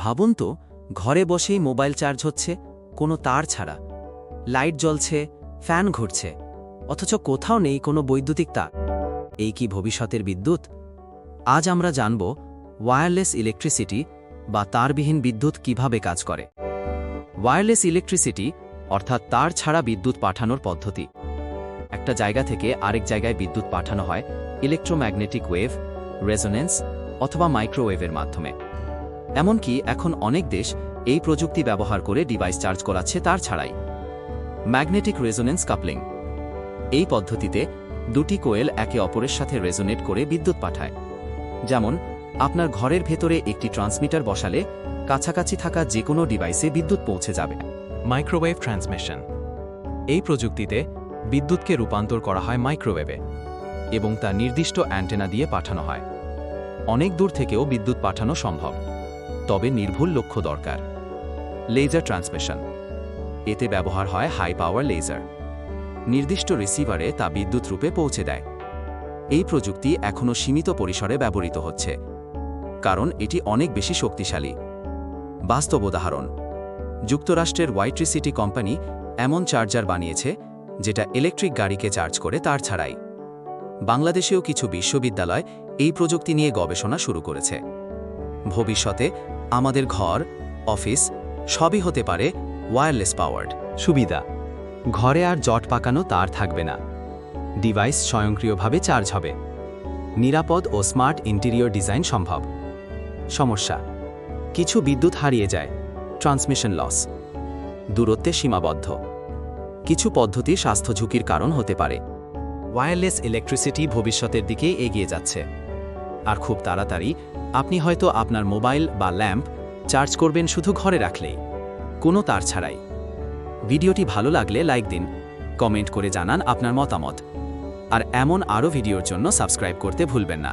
ভাবুন তো, ঘরে বসেই মোবাইল চার্জ হচ্ছে, কোনো তার ছাড়া। লাইট জ্বলছে, ফ্যান ঘুরছে, অথচ কোথাও নেই কোনো বৈদ্যুতিক তার। এই কি ভবিষ্যতের বিদ্যুৎ? আজ আমরা জানব, ওয়্যারলেস ইলেকট্রিসিটি বা তারবিহীন বিদ্যুৎ কীভাবে কাজ করে। ওয়্যারলেস ইলেকট্রিসিটি, অর্থাৎ তার ছাড়া বিদ্যুৎ পাঠানোর পদ্ধতি। একটা জায়গা থেকে আরেক জায়গায় বিদ্যুৎ পাঠানো হয় ইলেকট্রোম্যাগনেটিক ওয়েভ রেজোনেন্স অথবা মাইক্রোওয়েভের মাধ্যমে। এমনকি এখন অনেক দেশ এই প্রযুক্তি ব্যবহার করে ডিভাইস চার্জ করাচ্ছে তার ছাড়াই। Magnetic resonance coupling. এই পদ্ধতিতে দুটি কোয়েল একে অপরের সাথে রেজোনেট করে বিদ্যুৎ পাঠায়। যেমন, আপনার ঘরের ভেতরে একটি ট্রান্সমিটার বসালে কাছাকাছি থাকা যে কোনো ডিভাইসে বিদ্যুৎ পৌঁছে যাবে। Microwave transmission. এই প্রযুক্তিতে বিদ্যুৎকে রূপান্তর করা হয় মাইক্রোওয়েভে এবং তা নির্দিষ্ট অ্যান্টেনা দিয়ে পাঠানো হয়। অনেক দূর থেকেও বিদ্যুৎ পাঠানো সম্ভব। তবে নির্ভুল লক্ষ্য দরকার। Laser transmission. এতে ব্যবহার হয় হাই পাওয়ার লেজার। নির্দিষ্ট রিসিভারে তা বিদ্যুৎ রূপে পৌঁছে দেয়। এই প্রযুক্তি এখনও সীমিত পরিসরে ব্যবহৃত হচ্ছে। কারণ এটি অনেক বেশি শক্তিশালী। বাস্তব উদাহরণ। যুক্তরাষ্ট্রের ওয়াইট্রিসিটি কোম্পানি এমন চার্জার বানিয়েছে, যেটা ইলেকট্রিক গাড়িকে চার্জ করে তার ছাড়াই। বাংলাদেশেও কিছু বিশ্ববিদ্যালয় এই প্রযুক্তি নিয়ে গবেষণা শুরু করেছে। ভবিষ্যতে আমাদের ঘর, অফিস সবই হতে পারে ওয়্যারলেস পাওয়ার্ড সুবিধা, ঘরে আর জট পাকানো তার থাকবে না। ডিভাইস স্বয়ংক্রিয়ভাবে চার্জ হবে। নিরাপদ ও স্মার্ট ইন্টেরিয়র ডিজাইন সম্ভব। সমস্যা, কিছু বিদ্যুৎ হারিয়ে যায় ট্রান্সমিশন লস দূরত্বে সীমাবদ্ধ। কিছু পদ্ধতি স্বাস্থ্য ঝুঁকির কারণ হতে পারে। ওয়্যারলেস ইলেকট্রিসিটি ভবিষ্যতের দিকে এগিয়ে যাচ্ছে। আর খুব তাড়াতাড়ি, আপনি হয়তো আপনার মোবাইল বা ল্যাম্প চার্জ করবেন শুধু ঘরে রাখলেই। কোনো তার ছাড়াই। ভিডিওটি ভালো লাগলে লাইক দিন, কমেন্ট করে জানান আপনার মতামত। আর এমন আরও ভিডিওর জন্য সাবস্ক্রাইব করতে ভুলবেন না।